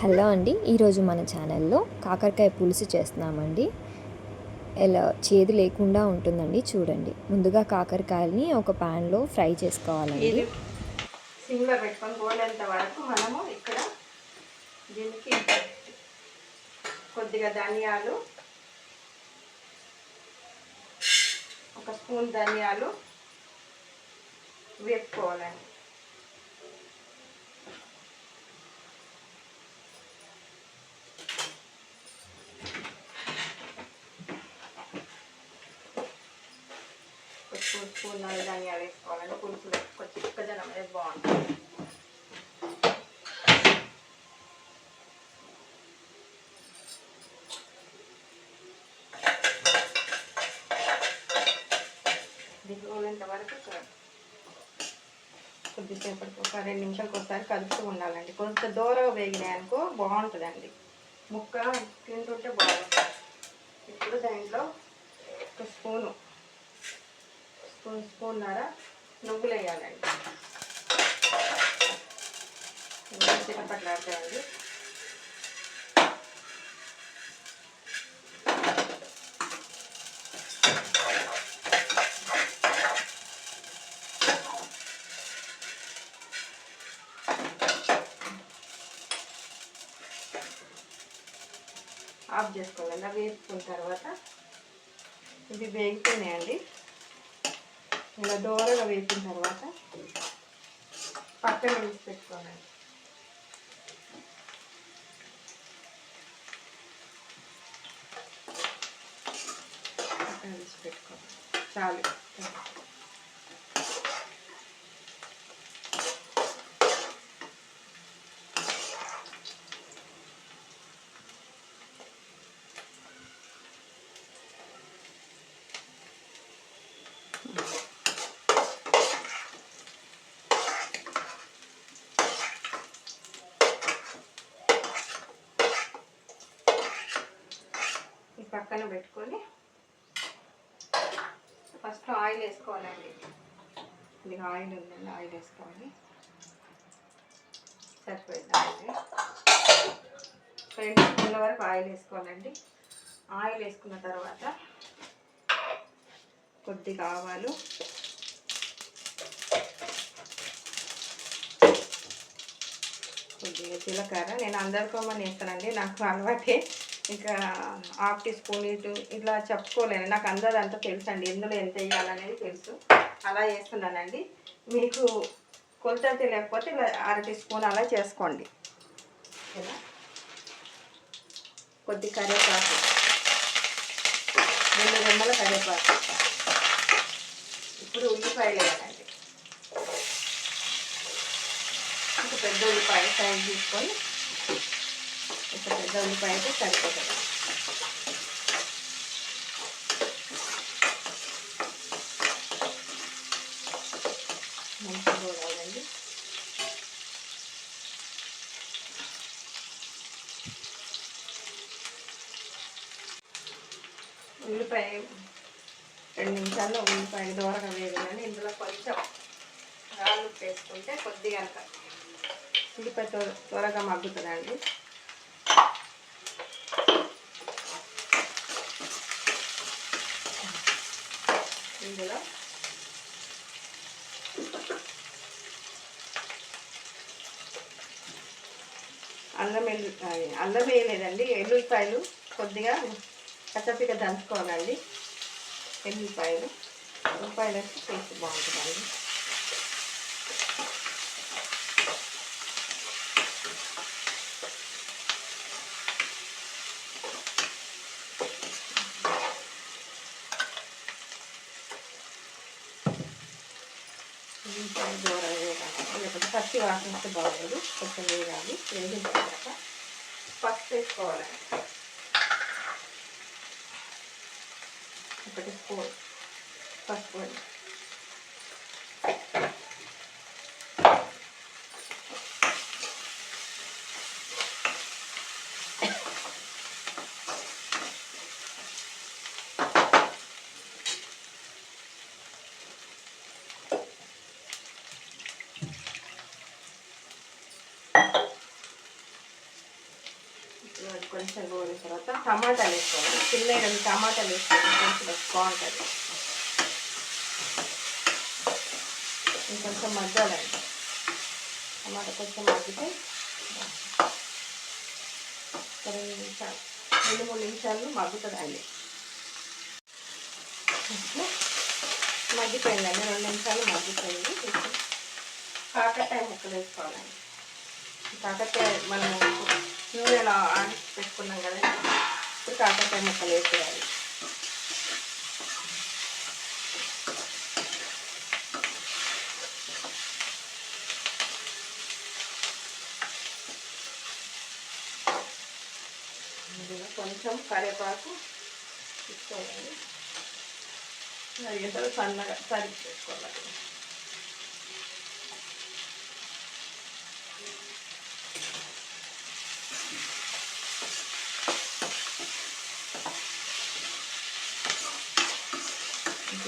Hello అండి. ఈరోజు మన ఛానల్లో కాకరకాయ పులుసు చేస్తున్నామండి. ఎలా చేదు లేకుండా ఉంటుందండి చూడండి. ముందుగా కాకరకాయలని ఒక ప్యాన్లో ఫ్రై చేసుకోవాలండి. సిమ్లో పెట్టుకొని గోలేంత వరకు మనము ఇక్కడ దీనికి కొద్దిగా ధనియాలు ఒక స్పూన్ ధనియాలు వేపుకోవాలండి. కొంచెం స్పూన్ ధనియాలు వేసుకోవాలంటే పులుసులో కొంచెం చిక్కదనం అనేది బాగుంటుంది వరకు కొద్దిసేపటికి ఒక రెండు నిమిషాలకు ఒకసారి కలుపుతూ ఉండాలండి. కొంచెం దూరంగా వేగినాయి అనుకో బాగుంటుందండి. ముక్క తింటుంటే బాగుంటుంది. ఇప్పుడు దాంట్లో ఒక స్పూను స్పూన్ స్పూన్నర నువ్వులు వేయాలండి చిన్నపట్లాడతాయండి ఆఫ్ చేసుకోవాలండి అవి వేసుకున్న తర్వాత ఇది వేగుతున్నాయండి ఇలా దోరగా వేసిన తర్వాత పక్కన వేసి పెట్టుకోవాలి పక్కన వేసి పెట్టుకోవాలి చాలు. పక్కన పెట్టుకొని ఫస్ట్ ఆయిల్ వేసుకోవాలండి. ఇది ఆయిల్ ఉందండి ఆయిల్ వేసుకోవాలి సరిపోయింది ఆయిల్ రెండు స్పూన్ల వరకు ఆయిల్ వేసుకోవాలండి. ఆయిల్ వేసుకున్న తర్వాత కొద్దిగా ఆవాలు కొద్దిగా జీలకర్ర. నేను అందరికోమని వేస్తానండి నాకు అలవాటే. ఇంకా హాఫ్ టీ స్పూన్ ఇటు ఇట్లా చెప్పుకోలేను. నాకు అందరూ అంతా తెలుసు అండి ఎందులో ఎంత వేయాలనేది తెలుసు. అలా వేస్తున్నానండి మీకు కొలత తెలియకపోతే ఇలా అర టీ స్పూన్ అలా చేసుకోండి. కొద్ది కరివేపాకు. రెండు రెమ్మల కరివేపాకు. ఇప్పుడు ఉల్లిపాయలు వేయాలండి. ఒక పెద్ద ఉల్లిపాయ సైజ్ తీసుకొని ఒక పెద్ద ఉల్లిపాయ అయితే సరిపోతుంది మంచిగా ఉల్లిపాయ రెండు నిమిషాల్లో ఉల్లిపాయ దూరగా వేయాలని ఇందులో కొంచెం రాళ్ళు వేసుకుంటే కొద్దిగా ఉల్లిపాయ త్వరగా మగ్గుతుందండి ఇందులో అల్లం వెల్లు అల్లం వేయలేదండి ఎల్లుల్లిపాయలు కొద్దిగా కచ్చపిక దంచుకోవాలండి. ఎల్లుల్లిపాయలు ఉల్లిపాయలు వేస్తే టేస్ట్ బాగుంటుందండి ఉల్లిపాయ దూర వేయాలి లేకపోతే పచ్చి వాసన వస్తే బాగోదు. కొంచెం వేయాలి. వేగిన తర్వాత పసుపు వేసుకోవాలండి ఒకటి స్పూన్ పసుపు కొంచెం గోలిన తర్వాత టమాటాలు వేసుకోవాలి. చిన్న రెండు టమాటాలు వేసుకోవాలి కొంచెం బాగుంటుంది. ఇంకొంచెం మగ్గాలండి టమాటా కొంచెం మగ్గితే రెండు నిమిషాలు రెండు మూడు నిమిషాలు మగ్గుతుందండి. మగ్గిపోయిందండి. రెండు నిమిషాలు మగ్గిపోయింది. కాకరకాయ ముక్కలు వేసుకోవాలండి. కాకరకాయ మనం నూనెలో ఆడి పెట్టుకున్నాం కదా. ఇప్పుడు కాకరకాయ ముక్కలు వేసేయాలి. కొంచెం కరివేపాకు తీసుకోవాలి అడిగిన సన్నగా తరిగి పెట్టుకోవాలి.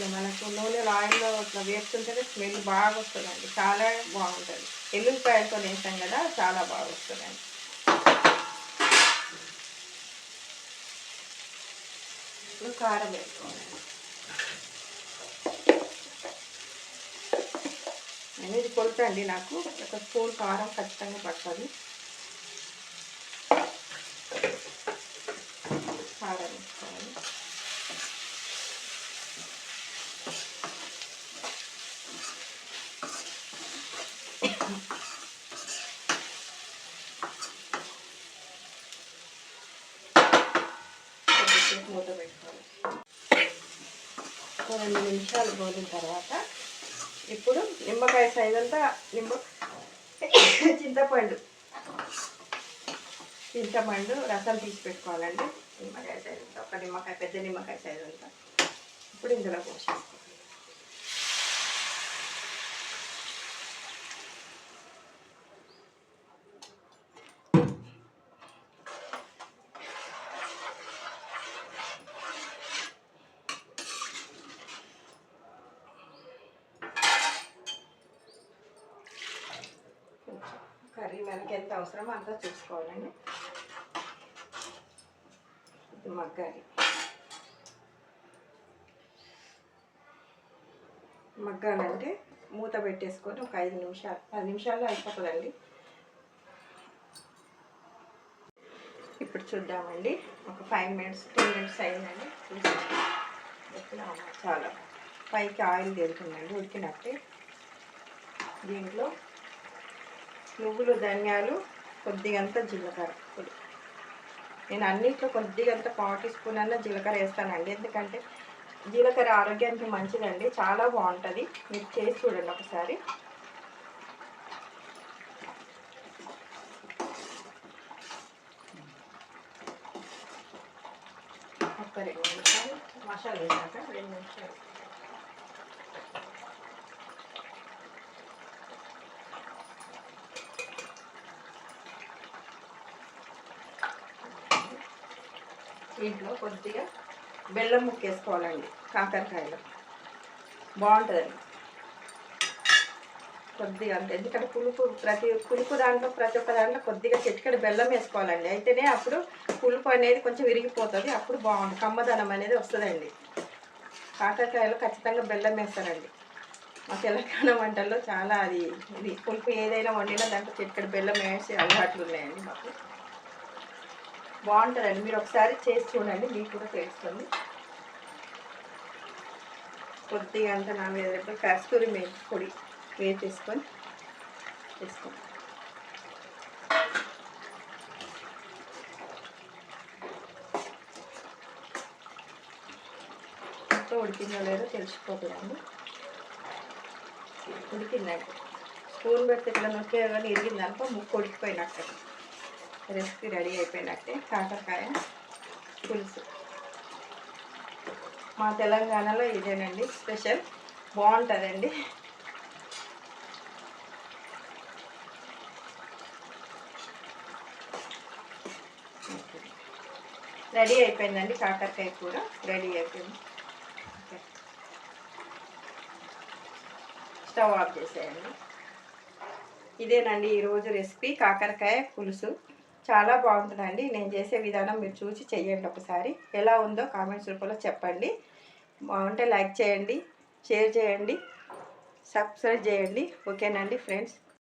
ఇట్లా మనకు నూనెలో ఆయిల్లో ఇట్లా వేస్తుంటేనే స్మెల్ బాగా వస్తుందండి. చాలా బాగుంటుంది. ఎల్లుల్లిపాయలతో వేసాం కదా చాలా బాగా వస్తుందండి. ఇప్పుడు కారం వేసుకోవాలి. అనేది కొలుత అండి నాకు. ఒక స్పూన్ కారం ఖచ్చితంగా పడుతుంది కారం వేసుకోవాలి కొద్దిసేపు మూత పెట్టుకోవాలి. ఒక రెండు నిమిషాలు గోలిన తర్వాత ఇప్పుడు నిమ్మకాయ సైజ్ అంతా నిమ్మ చింతపండు. చింతపండు రసం తీసి పెట్టుకోవాలండి. నిమ్మకాయ సైజ్ అంతా ఒక నిమ్మకాయ పెద్ద నిమ్మకాయ సైజ్ అంతా. ఇప్పుడు ఇందులో పోసేసుకోవాలి. మనకి ఎంత అవసరమో అంతా చూసుకోవాలండి. ఇది మగ్గాలి. మగ్గాలంటే మూత పెట్టేసుకొని ఒక ఐదు నిమిషాలు పది నిమిషాల్లో అయిపోతుందండి. ఇప్పుడు చూద్దామండి. ఒక ఫైవ్ మినిట్స్ టెన్ మినిట్స్ అయిందండి. చాలా. పైకి ఆయిల్ తేలుతుందండి ఉడికినట్టే. దీంట్లో నువ్వులు ధనియాలు కొద్దిగంత జీలకర్ర పొడి. నేను అన్నిట్లో కొద్దిగంత పావు టీ స్పూన్ అన్న జీలకర్ర వేస్తానండి. ఎందుకంటే జీలకర్ర ఆరోగ్యానికి మంచిదండి. చాలా బాగుంటుంది. మీరు చేసి చూడండి ఒకసారి. ఒక్క రెండు నిమిషాలు. మసాలా వేసాక రెండు నిమిషాలు. దీంట్లో కొద్దిగా బెల్లం ముక్కేసుకోవాలండి కాకరకాయలో. బాగుంటుందండి. కొద్దిగా అంటే ఎందుకంటే పులుపు ప్రతి పులుపు దాంట్లో ప్రతి ఒక్క దాంట్లో కొద్దిగా చిటికెడు బెల్లం వేసుకోవాలండి. అయితేనే అప్పుడు పులుపు అనేది కొంచెం విరిగిపోతుంది అప్పుడు బాగుంటుంది కమ్మదనం అనేది వస్తుందండి. కాకరకాయలో ఖచ్చితంగా బెల్లం వేస్తారండి. మా తెలంగాణ వంటల్లో చాలా అది ఇది పులుపు ఏదైనా వండినా దాంట్లో చిటికెడు బెల్లం వేసి అలవాట్లు ఉన్నాయండి మాకు. బాగుంటుందండి. మీరు ఒకసారి చేసి చూడండి మీకు కూడా తెలుస్తుంది. కొద్దిగా అంత నా మీద కస్తూరి మెంతి పొడి వేసేసుకొని వేసుకోండి. మొత్తం ఉడికిందో లేదో తెలిసిపోతుందండి. ఉడికిందండి. స్పూన్ పెడితే ఇట్లా నొక్కే కానీ ఇరిగింది ముక్కు ఉడికిపోయినట్టు. రెసిపీ రెడీ అయిపోయినట్టే కాకరకాయ పులుసు. మా తెలంగాణలో ఇదేనండి స్పెషల్. బాగుంటుందండి. రెడీ అయిపోయిందండి కాకరకాయ కూర. రెడీ అయిపోయింది. స్టవ్ ఆఫ్ చేసేయండి. ఇదేనండి ఈరోజు రెసిపీ కాకరకాయ పులుసు. చాలా బాగుంటుందండి. నేను చేసే విధానం మీరు చూసి చెయ్యండి ఒకసారి. ఎలా ఉందో కామెంట్స్ రూపంలో చెప్పండి. బాగుంటే లైక్ చేయండి షేర్ చేయండి సబ్స్క్రైబ్ చేయండి. ఓకేనండి ఫ్రెండ్స్.